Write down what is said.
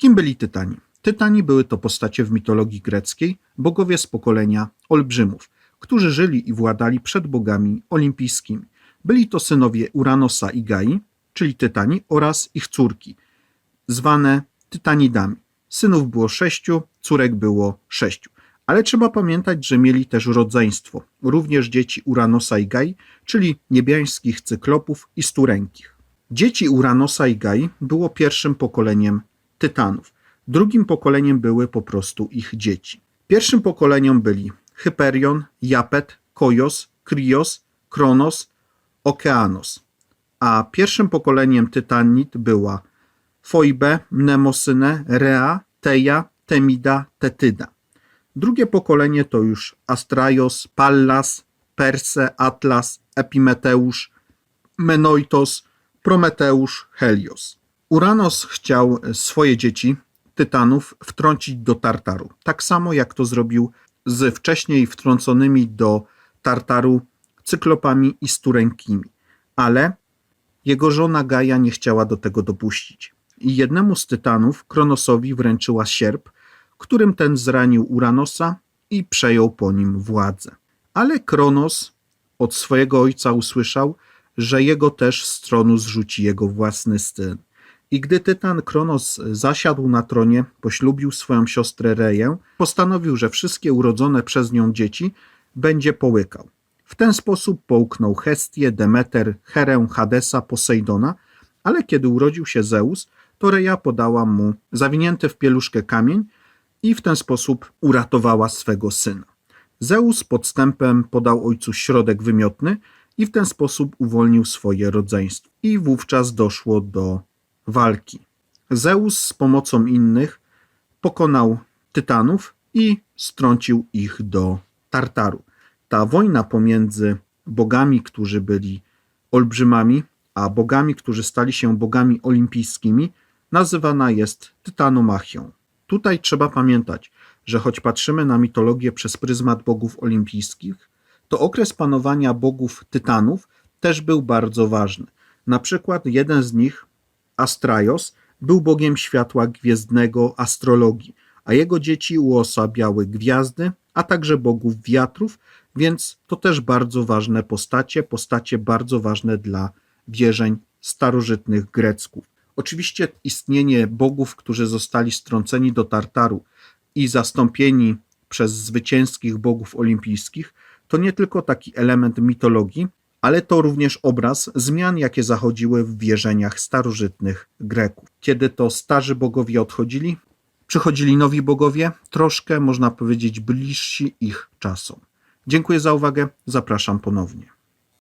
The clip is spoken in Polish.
Kim byli Tytani? Tytani były to postacie w mitologii greckiej, bogowie z pokolenia olbrzymów, którzy żyli i władali przed bogami olimpijskimi. Byli to synowie Uranosa i Gai, czyli Tytani, oraz ich córki, zwane Tytanidami. Synów było sześciu, córek było sześciu. Ale trzeba pamiętać, że mieli też rodzeństwo, również dzieci Uranosa i Gai, czyli niebiańskich cyklopów i sturenkich. Dzieci Uranosa i Gai było pierwszym pokoleniem Tytanów. Drugim pokoleniem były po prostu ich dzieci. Pierwszym pokoleniem byli Hyperion, Japet, Kojos, Krios, Kronos, Okeanos. A pierwszym pokoleniem Tytanit była Foibe, Mnemosyne, Rea, Teja, Temida, Tetyda. Drugie pokolenie to już Astraios, Pallas, Perse, Atlas, Epimeteusz, Menoitos, Prometeusz, Helios. Uranos chciał swoje dzieci, Tytanów, wtrącić do Tartaru. Tak samo jak to zrobił z wcześniej wtrąconymi do Tartaru cyklopami i sturenkimi. Ale jego żona Gaja nie chciała do tego dopuścić. I jednemu z Tytanów, Kronosowi, wręczyła sierp, którym ten zranił Uranosa i przejął po nim władzę. Ale Kronos od swojego ojca usłyszał, że jego też z tronu zrzuci jego własny syn. I gdy Tytan Kronos zasiadł na tronie, poślubił swoją siostrę Reję, postanowił, że wszystkie urodzone przez nią dzieci będzie połykał. W ten sposób połknął Hestię, Demeter, Herę, Hadesa, Posejdona, ale kiedy urodził się Zeus, to Reja podała mu zawinięty w pieluszkę kamień i w ten sposób uratowała swego syna. Zeus podstępem podał ojcu środek wymiotny i w ten sposób uwolnił swoje rodzeństwo. I wówczas doszło do walki. Zeus z pomocą innych pokonał Tytanów i strącił ich do Tartaru. Ta wojna pomiędzy bogami, którzy byli olbrzymami, a bogami, którzy stali się bogami olimpijskimi, nazywana jest Tytanomachią. Tutaj trzeba pamiętać, że choć patrzymy na mitologię przez pryzmat bogów olimpijskich, to okres panowania bogów Tytanów też był bardzo ważny. Na przykład jeden z nich, Astraios, był bogiem światła gwiezdnego astrologii, a jego dzieci uosabiały gwiazdy, a także bogów wiatrów, więc to też bardzo ważne postacie, postacie bardzo ważne dla wierzeń starożytnych Grecków. Oczywiście istnienie bogów, którzy zostali strąceni do Tartaru i zastąpieni przez zwycięskich bogów olimpijskich, to nie tylko taki element mitologii, ale to również obraz zmian, jakie zachodziły w wierzeniach starożytnych Greków. Kiedy to starzy bogowie odchodzili, przychodzili nowi bogowie, troszkę można powiedzieć bliżsi ich czasom. Dziękuję za uwagę, zapraszam ponownie.